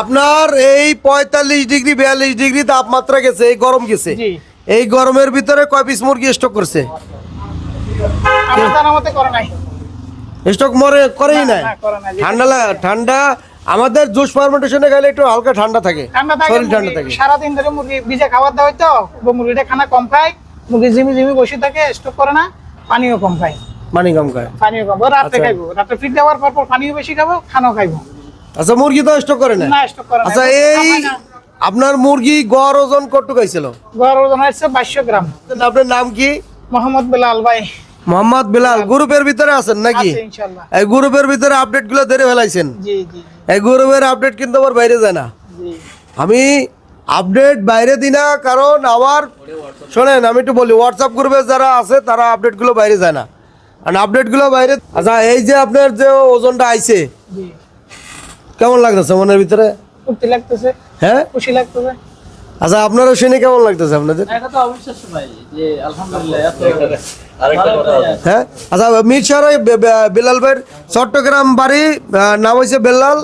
আপনার এই পঁয়তাল্লিশ ডিগ্রি বিয়াল্লিশ ডিগ্রি তাপমাত্রা গেছে এই গরম গেছে। এই গরমের ভিতরে কয় পিস মুরগি স্টক করছে? স্টক মরে করেই নাই। ঠান্ডা ঠান্ডা আমাদের জুস ফার্মেন্টেশনে গেলে একটু হালকা ঠান্ডা থাকে। ঠান্ডা থাকে শরীর ঠান্ডা থাকে। সারাদিন ধরে মুরগি ভিজে খাবার দেওয়া হয়তো মুরগিটা খানা কম খায় মুরগি জিমি জিমি বসে থাকে স্টক করে না পানিও কম খায়। পানি কম খায়। পানিও কম রাত্রে আচ্ছা। খাইবো। রাত্রে ফিট দেওয়ার পর পর পানিও বেশি খাব খানাও খাইবো। আচ্ছা মুরগি তো স্টক করে না না স্টক করে আচ্ছা এই আপনার মুরগি গড় ওজন কত আইছিল গড় ওজন হচ্ছে বাইশশো গ্রাম। আপনার নাম কি? মোহাম্মদ বেলাল ভাই। মোহাম্মদ বিলাল গ্রুপের ভিতরে আছেন নাকি? এই গ্রুপের ভিতরে আপডেটগুলো ধরে ফেলাইছেন? জি জি এই গ্রুপের আপডেট কিন্তু আবার বাইরে যায় না। জি। আমি আপডেট বাইরে দিই না কারণ আমার শোনেন আমি একটু বলি হোয়াটসঅ্যাপ গ্রুপে যারা আছে তারা আপডেটগুলো বাইরে যায় না। আর আপডেটগুলো বাইরে আচ্ছা এই যে আপনার যে ওজনটা আইছে জি। কেমন লাগতেছে মনের ভিতরে? ফুর্তি লাগতেছে হ্যাঁ? খুশি লাগতেছে। আচ্ছা আপনারও শুনে কেমন লাগতেছে আপনাদের? এটা তো অবিশ্বাস্য ভাই যে আলহামদুলিল্লাহ এত আরেকটা কথা আছে। হ্যাঁ? আচ্ছা মির শহরে বেলাল ভাইয়ের চট্টগ্রাম বাড়ি নাম হয়েছে বেলাল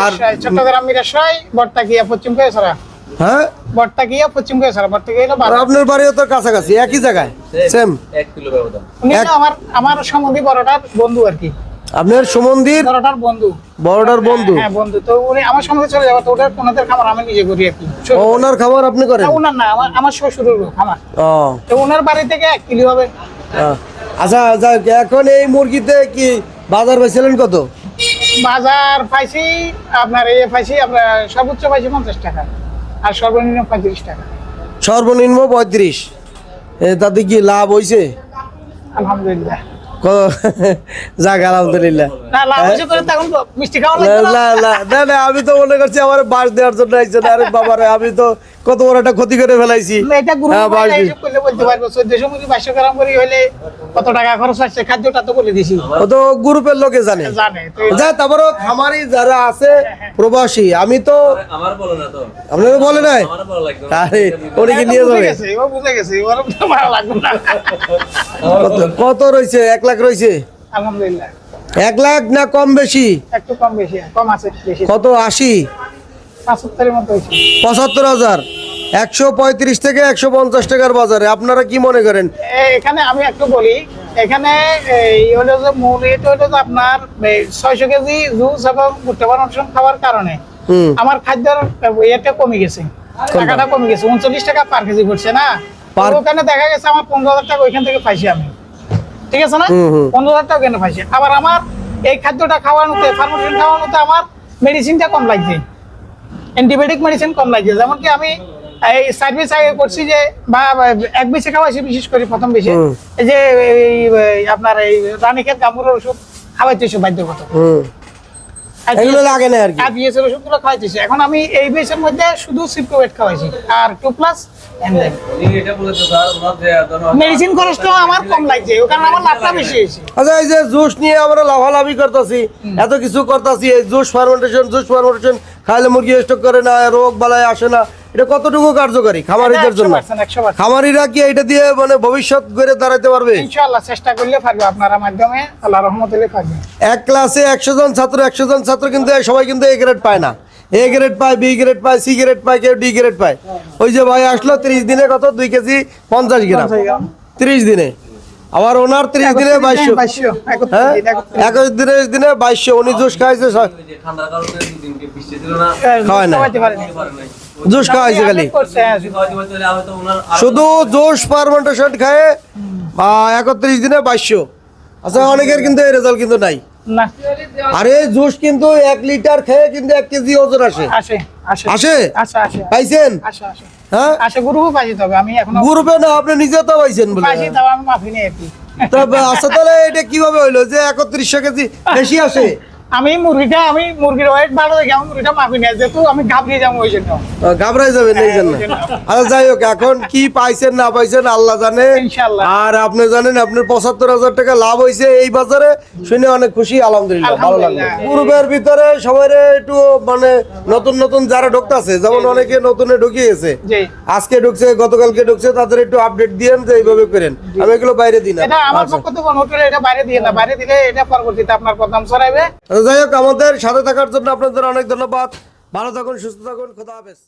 আর চট্টগ্রাম মিরাশাই বট্টাকিয়া পশ্চিম হ্যাঁ? বট্টাকিয়া পশ্চিম কেছড়া বট্টাকিয়া হলো আর বারো। আপনার বাড়িও তো কাছাকাছি একই জায়গায় সেম এক কিলো ব্যবধান। আমার আমার সম্বন্ধী বড়টার বন্ধু আর কি। আপনার সুমন্দির? বড়টার বন্ধু। বড়টার বন্ধু? হ্যাঁ বন্ধু। তো উনি আমার সঙ্গে চলে যাব তো ওটার ওনাদের খামার আমি নিজে করি আর কি। ওনার খাবার আপনি করেন? না, ওনার না আমার আমার শ্বশুরের খামার ও। তো ওনার বাড়ি থেকে এক কিলো হবে। আচ্ছা যাক, এখন এই মুরগিতে কি বাজার পাইছিলেন কত? বাজার পাইছি আপনার এ পাইছি আপনার সর্বোচ্চ পাইছি পঞ্চাশ টাকা আর সর্বনিম্ন পঁয়ত্রিশ টাকা। সর্বনিম্ন পঁয়ত্রিশ। এ, তাতে কি লাভ হয়েছে আলহামদুলিল্লাহ। যাক আলহামদুলিল্লাহ। না লাভ হয়েছে তো তখন তো মিষ্টি খাওয়া না লাগবে না? না না না না আমি তো মনে করছি আমার বাস দেওয়ার জন্য আইছেন আরে বাবারে আমি তো কত বড় একটা ক্ষতি করে ফেলাইছি। না, এটা গ্রুপ হ্যাঁ, বাস দিই। হিসাব করলে বলতে পারব। চোদ্দশো মুরগি বাইশশো গ্রাম করে হইলে কত টাকা খরচ আসছে খাদ্যটা তো বলে দিছি। ও তো গ্রুপের লোকে জানে। জানে যা তারপরও খামারি যারা আছে প্রবাসী আমি তো আমার বলো না তো। আপনারা বলে নাই? আমার ভালো লাগবে না। আরে ওরে নিয়ে যাবে। গেছে ও বুঝে গেছে ওর ভালো লাগবে না। কত কত রয়েছে? এক লাখ রয়েছে? আলহামদুলিল্লাহ। এক লাখ না কম বেশি? একটু কম বেশি কম আছে বেশি। কত আশি? পঁচাত্তর হাজার। একশো পঁয়ত্রিশ থেকে একশো পঞ্চাশ টাকার বাজারে। আপনারা কি মনে করেন? এখানে আমি একটু বলি এখানে হলো যে মূল এটা হলো যে আপনার ছয়শো কেজি জুস এবং ভুট্টা বানানোর খাওয়ার কারণে আমার খাদ্যের ইয়েটা কমে গেছে। টাকাটা কমে গেছে। উনচল্লিশ টাকা পার কেজি পড়ছে না। ওখানে দেখা গেছে আমার পনেরো হাজার টাকা ওইখান থেকে পাইছি আমি। ঠিক আছে না। পনেরো হাজার টাকা কেন পাইছে? আবার আমার এই খাদ্যটা খাওয়ানোতে ফার্মেশন খাওয়ানোতে আমার মেডিসিনটা কম লাগছে। অ্যান্টিবায়োটিক মেডিসিন কম লাগছে। যেমন কি আমি এই সার্ভিস আগে করছি যে বা এক বেশি খাওয়াইছি বিশেষ করে প্রথম বেশি এই যে আপনার এই রানীক্ষেত গাম্বুরের ওষুধ খাওয়াইতেছে বাধ্যগত এগুলো লাগে না আর কি। ওষুধগুলো খাওয়াইছি এখন আমি এই মধ্যে শুধু সিপ্রোভেট খাওয়াইছি। আর টু প্লাস মেডিসিন আমার কম লাগছে ওখানে আমার লাভটা বেশি হয়েছে। আচ্ছা এই যে জুস নিয়ে আমরা লাভালাভি করতেছি এত কিছু করতেছি এই জুস ফার্মেন্টেশন জুস ফার্মেন্টেশন খাইলে মুরগি স্টক করে না রোগ বালায় আসে না এটা কতটুকু কার্যকারী খামারিদের জন্য? খামারিরা কি এটা দিয়ে মানে ভবিষ্যৎ গড়ে দাঁড়াতে পারবে? ইনশাআল্লাহ চেষ্টা করলে পারবে আপনারা মাধ্যমে আল্লাহ রহমত হলে পারবে এক ক্লাসে একশো জন ছাত্র একশো জন ছাত্র কিন্তু এই সবাই কিন্তু এ গ্রেড পায় না। এ গ্রেড পায় বি গ্রেড পায় সি গ্রেড পায় কেউ ডি গ্রেড পায়। ওই যে ভাই আসলো তিরিশ দিনে কত? দুই কেজি পঞ্চাশ গ্রাম। তিরিশ দিনে। আবার ওনার তিরিশ দিনে বাইশশো। বাইশশো। হ্যাঁ? একুশ দিনে দিনে বাইশশো। উনি জুস খাইছে স- ওই যে ঠান্ডার কারণে দুদিনকে বৃষ্টি ছিল না? খাওয়ায় না। নাই জুস খাওয়াইছে খালি। শুধু জোশ ফার্মেন্টেশন খায় একত্রিশ দিনে বাইশশো। আচ্ছা অনেকের কিন্তু এই রেজাল্ট কিন্তু নাই। আরে জুস কিন্তু এক লিটার খেয়ে কিন্তু এক কেজি ওজন আসে। আসে পাইছেন? হ্যাঁ? গ্রুপে না আপনি নিজে তো পাইছেন বলে। আচ্ছা তাহলে এটা কীভাবে হইল? যে একত্রিশশো কেজি বেশি আসে? আমি মুরগিটা আমি মুরগির ওয়েট ভালো দেখে আমি মুরগিটা মাফি নেই যেহেতু আমি ঘাবড়িয়ে যাব ওই জন্য। ঘাবড়াই যাবেন এই জন্য। আচ্ছা যাই হোক এখন কি পাইছেন না পাইছেন আল্লাহ জানে। আর আপনি জানেন আপনার পঁচাত্তর হাজার টাকা লাভ হয়েছে এই বাজারে। শুনে অনেক খুশি আলহামদুলিল্লাহ ভালো লাগল। গ্রুপের ভিতরে সবাই একটু মানে নতুন নতুন যারা ঢুকতেছে যেমন অনেকে নতুনে ঢুকিয়েছে। আজকে ঢুকছে গতকালকে ঢুকছে তাদের একটু আপডেট দিয়েন যে এইভাবে করেন। আমি এগুলো বাইরে দিই না। এটা আমার আচ্ছা। পক্ষ থেকে অনুরোধ এটা বাইরে দিয়ে না বাইরে দিলে এটা পরবর্তীতে আপনার কদম ছড়াইবে। যাই হোক, আমাদের সাথে থাকার জন্য আপনাদের অনেক ধন্যবাদ। ভালো থাকুন, সুস্থ থাকুন, খোদা হাফেজ।